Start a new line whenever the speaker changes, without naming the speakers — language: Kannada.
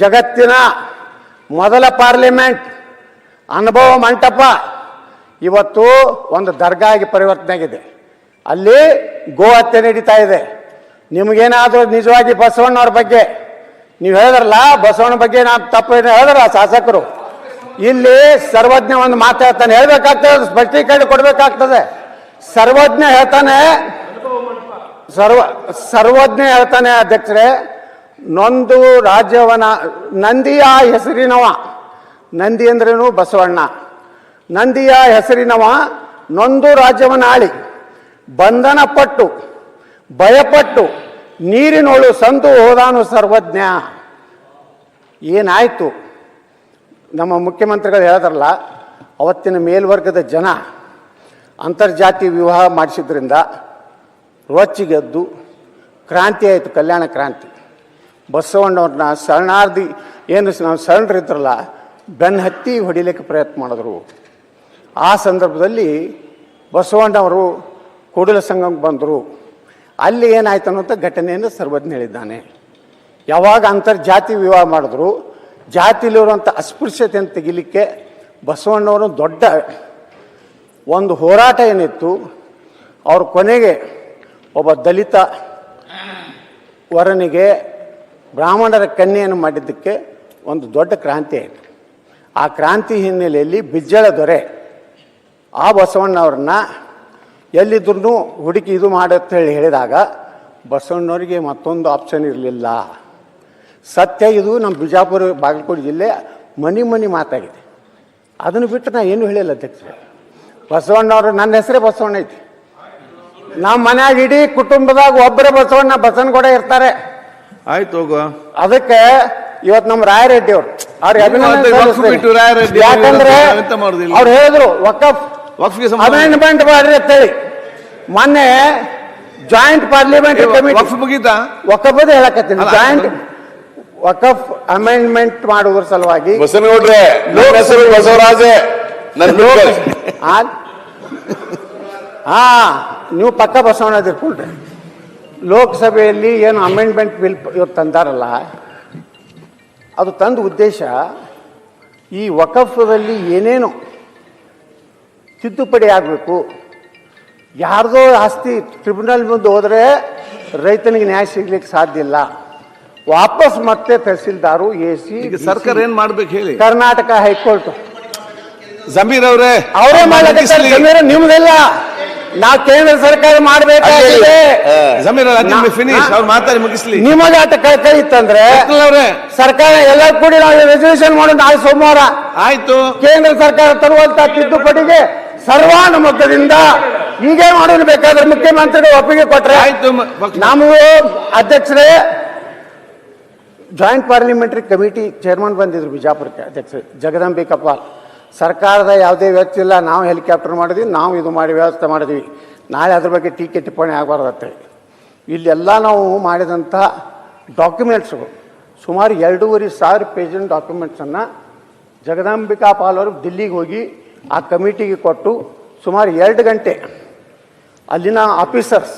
ಜಗತ್ತಿನ ಮೊದಲ ಪಾರ್ಲಿಮೆಂಟ್, ಅನುಭವ ಮಂಟಪ ಇವತ್ತು ಒಂದು ದರ್ಗಾಗಿ ಪರಿವರ್ತನೆ ಆಗಿದೆ. ಅಲ್ಲಿ ಗೋ ಹತ್ಯೆ ನಡೀತಾ ಇದೆ. ನಿಮಗೇನಾದರೂ ನಿಜವಾಗಿ ಬಸವಣ್ಣವ್ರ ಬಗ್ಗೆ ನೀವು ಹೇಳಿದ್ರಲ್ಲ ಬಸವಣ್ಣ ಬಗ್ಗೆ ನಾನು ತಪ್ಪು ಏನು ಹೇಳಿದ್ರ ಶಾಸಕರು? ಇಲ್ಲಿ ಸರ್ವಜ್ಞ ಒಂದು ಮಾತು ಹೇಳ್ತಾನೆ, ಹೇಳ್ಬೇಕಾಗ್ತದೆ ಸ್ಪಷ್ಟೀಕರಣ ಕೊಡಬೇಕಾಗ್ತದೆ. ಸರ್ವಜ್ಞ ಹೇಳ್ತಾನೆ, ಸರ್ವ, ಸರ್ವಜ್ಞ ಹೇಳ್ತಾನೆ ಅಧ್ಯಕ್ಷರೇ ನೊಂದು ರಾಜ್ಯವನ, ನಂದಿಯ ಹೆಸರಿನವ. ನಂದಿ ಅಂದ್ರೇನು? ಬಸವಣ್ಣ. ನಂದಿಯ ಹೆಸರಿನವ ನೊಂದು ರಾಜ್ಯವನ ಆಳಿ ಬಂಧನ ಪಟ್ಟು ಭಯಪಟ್ಟು, ನೀರಿನೊಳು ಸಂದು ಹೋದಾನು ಸರ್ವಜ್ಞ. ಏನಾಯಿತು? ನಮ್ಮ ಮುಖ್ಯಮಂತ್ರಿಗಳು ಹೇಳಿದ್ರಲ್ಲ, ಅವತ್ತಿನ ಮೇಲ್ವರ್ಗದ ಜನ ಅಂತರ್ಜಾತಿ ವಿವಾಹ ಮಾಡಿಸಿದ್ರಿಂದ, ರೊಚ್ಚಿಗೆದ್ದು, ಕ್ರಾಂತಿ ಆಯಿತು, ಕಲ್ಯಾಣ ಕ್ರಾಂತಿ. ಬಸವಣ್ಣವ್ರನ್ನ ಶರಣಾರ್ಧಿ ಏನು ನಾವು ಶರಣರಿದ್ರಲ್ಲ ಬೆನ್ನ ಹತ್ತಿ ಹೊಡಿಲಿಕ್ಕೆ ಪ್ರಯತ್ನ ಮಾಡಿದ್ರು. ಆ ಸಂದರ್ಭದಲ್ಲಿ ಬಸವಣ್ಣವರು ಕೂಡಲ ಸಂಘಕ್ಕೆ ಬಂದರು. ಅಲ್ಲಿ ಏನಾಯ್ತು ಅನ್ನೋಂಥ ಘಟನೆಯನ್ನು ಸರ್ವಜ್ಞ ಹೇಳಿದ್ದಾನೆ. ಯಾವಾಗ ಅಂತರ್ಜಾತಿ ವಿವಾಹ ಮಾಡಿದ್ರು, ಜಾತಿಲಿರುವಂಥ ಅಸ್ಪೃಶ್ಯತೆಯನ್ನು ತೆಗಿಲಿಕ್ಕೆ ಬಸವಣ್ಣವರು ದೊಡ್ಡ ಒಂದು ಹೋರಾಟ ಏನಿತ್ತು, ಅವ್ರ ಕೊನೆಗೆ ಒಬ್ಬ ದಲಿತ ವರನಿಗೆ ಬ್ರಾಹ್ಮಣರ ಕನ್ಯೆಯನ್ನು ಮಾಡಿದ್ದಕ್ಕೆ ಒಂದು ದೊಡ್ಡ ಕ್ರಾಂತಿ ಆಯಿತು. ಆ ಕ್ರಾಂತಿ ಹಿನ್ನೆಲೆಯಲ್ಲಿ ಬಿಜ್ಜಳ ದೊರೆ ಆ ಬಸವಣ್ಣವ್ರನ್ನ ಎಲ್ಲಿದ್ರೂ ಹುಡುಕಿ ಇದು ಮಾಡುತ್ತೆ ಹೇಳಿ ಹೇಳಿದಾಗ, ಬಸವಣ್ಣವರಿಗೆ ಮತ್ತೊಂದು ಆಪ್ಷನ್ ಇರಲಿಲ್ಲ. ಸತ್ಯ ಇದು ನಮ್ಮ ಬಿಜಾಪುರ ಬಾಗಲಕೋಟೆ ಜಿಲ್ಲೆ ಮನಿ ಮನಿ ಮಾತಾಗಿದೆ. ಅದನ್ನು ಬಿಟ್ಟು ನಾನು ಏನು ಹೇಳಿಲ್ಲ ಅಧ್ಯಕ್ಷರೇ. ಬಸವಣ್ಣವರು ನನ್ನ ಹೆಸರೇ ಬಸವಣ್ಣ ಐತಿ. ನಮ್ಮ ಮನ್ಯಾಗ ಇಡೀ ಕುಟುಂಬದಾಗ ಒಬ್ಬರೇ ಬಸವಣ್ಣ ಬಸವನಗೌಡ ಇರ್ತಾರೆ.
ಆಯ್ತು ಹೋಗುವ
ಅದಕ್ಕೆ ಇವತ್ ನಮ್ ರಾಯರೆಡ್ಡಿ ಅವರು ಅವ್ರಿಗೆ
ನೀವು
ಅಭಿನಂದನೆ.
ಬಿಟ್ಟು
ಯಾಕಂದ್ರೆ
ಅವರು ಮಾಡುದಿಲ್ಲ?
ಅವ್ರು ಹೇಳಿದ್ರು ವಕಫ್
ವಕ್ಫ್ಗೆ ಸಂಬಂಧ
ಅಮೆಂಡ್ಮೆಂಟ್ ಮಾಡ್ರಿ ಅಂತ ಹೇಳಿ ಮೊನ್ನೆ ಜಾಯಿಂಟ್ ಪಾರ್ಲಿಮೆಂಟ್ ಕಮಿಟಿ
ವಕ್ಫ್ ಮುಗೀತಾ
ವಕಫದ ಹೇಳಕತ್ತೀನಿ
ಅಲ್ಲ,
ಜಾಯಿಂಟ್ ವಕಫ್ ಅಮೆಂಡ್ಮೆಂಟ್ ಮಾಡುವುದ್ರ ಸಲುವಾಗಿ
ಬಸನಗೌಡ್ರೆ ನನ್ನ ಹೆಸರು ಬಸವರಾಜೆ ನನ್ನ ಬಿಟ್ಕೊಳಿ.
ಆ? ಹಾ ನೀವು ಪಕ್ಕ ಬಸವಣ್ಣ ತಿಳ್ಕೊಳ್ರಿ ಲೋಕಸಭೆಯಲ್ಲಿ ಏನು ಅಮೆಂಡ್ಮೆಂಟ್ ಬಿಲ್ ಇವತ್ತು ತಂದಾರಲ್ಲ ಅದು ತಂದ ಉದ್ದೇಶ ಈ ವಕಫದಲ್ಲಿ ಏನೇನು ತಿದ್ದುಪಡಿ ಆಗಬೇಕು ಯಾರ್ದೋ ಆಸ್ತಿ ಟ್ರಿಬ್ಯುನಲ್ ಮುಂದೆ ಹೋದರೆ ರೈತನಿಗೆ ನ್ಯಾಯ ಸಿಗ್ಲಿಕ್ಕೆ ಸಾಧ್ಯ ಇಲ್ಲ. ವಾಪಸ್ ಮತ್ತೆ ತಹಸೀಲ್ದಾರು ಎ ಸಿ
ಸರ್ಕಾರ ಏನ್ ಮಾಡ್ಬೇಕು ಹೇಳಿ?
ಕರ್ನಾಟಕ ಹೈಕೋರ್ಟ್.
ಜಮೀರ್ ಅವರೇ
ಅವರೇ ಜಮೀನು ನಿಮ್ದೆಲ್ಲ. ನಾವು ಕೇಂದ್ರ ಸರ್ಕಾರ ಮಾಡಬೇಕಾಗಿದೆ.
ಜಮೀರ್
ನಾ-
ಫಿನಿಶ್
ನಾ-
ಅವ್ರು ಮಾತಾಡಿ ಮುಗಿಸ್ಲಿ.
ನಿಮಗೆ ಆಟ ಕೈ ಕೈ ಇತ್ತಂದ್ರೆ
ಅವರೇ.
ಸರ್ಕಾರ ಎಲ್ಲ ಕೂಡಿ ನಾವು ರೆಸಲ್ಯೂಷನ್ ಮಾಡೋಣ ನಾಳೆ ಸೋಮವಾರ.
ಆಯ್ತು.
ಕೇಂದ್ರ ಸರ್ಕಾರ ತರುವಂತ ತಿದ್ದುಪಡಿಗೆ ಸರ್ವಾನುಮತದಿಂದ ಹೀಗೆ ಮಾಡಲು ಬೇಕಾದ್ರೆ ಮುಖ್ಯಮಂತ್ರಿಗಳು ಒಪ್ಪಿಗೆ ಕೊಟ್ರೆ
ಆಯ್ತು
ನಮಗೂ ಅಧ್ಯಕ್ಷರೇ ಜಾಯಿಂಟ್ ಪಾರ್ಲಿಮೆಂಟರಿ ಕಮಿಟಿ ಚೇರ್ಮನ್ ಬಂದಿದ್ರು ಬಿಜಾಪುರಕ್ಕೆ ಅಧ್ಯಕ್ಷ ಜಗದಂಬಿಕಪ್ಪ ಸರ್ಕಾರದ ಯಾವುದೇ ವ್ಯಕ್ತಿ ಇಲ್ಲ, ನಾವು ಹೆಲಿಕಾಪ್ಟರ್ ಮಾಡಿದ್ವಿ, ನಾವು ಇದು ಮಾಡಿ ವ್ಯವಸ್ಥೆ ಮಾಡಿದ್ವಿ. ನಾಳೆ ಅದ್ರ ಬಗ್ಗೆ ಟೀಕೆ ಟಿಪ್ಪಣಿ ಆಗಬಾರ್ದತ್ತೆ ಇಲ್ಲೆಲ್ಲ ನಾವು ಮಾಡಿದಂಥ ಡಾಕ್ಯುಮೆಂಟ್ಸ್ಗಳು ಸುಮಾರು ಎರಡೂವರೆ ಸಾವಿರ ಪೇಜಿನ ಡಾಕ್ಯುಮೆಂಟ್ಸನ್ನು ಜಗದಾಂಬಿಕಾ ಪಾಲ್ ದಿಲ್ಲಿಗೆ ಹೋಗಿ ಆ ಕಮಿಟಿಗೆ ಕೊಟ್ಟು ಸುಮಾರು ಎರಡು ಗಂಟೆ ಅಲ್ಲಿನ ಆಫೀಸರ್ಸ್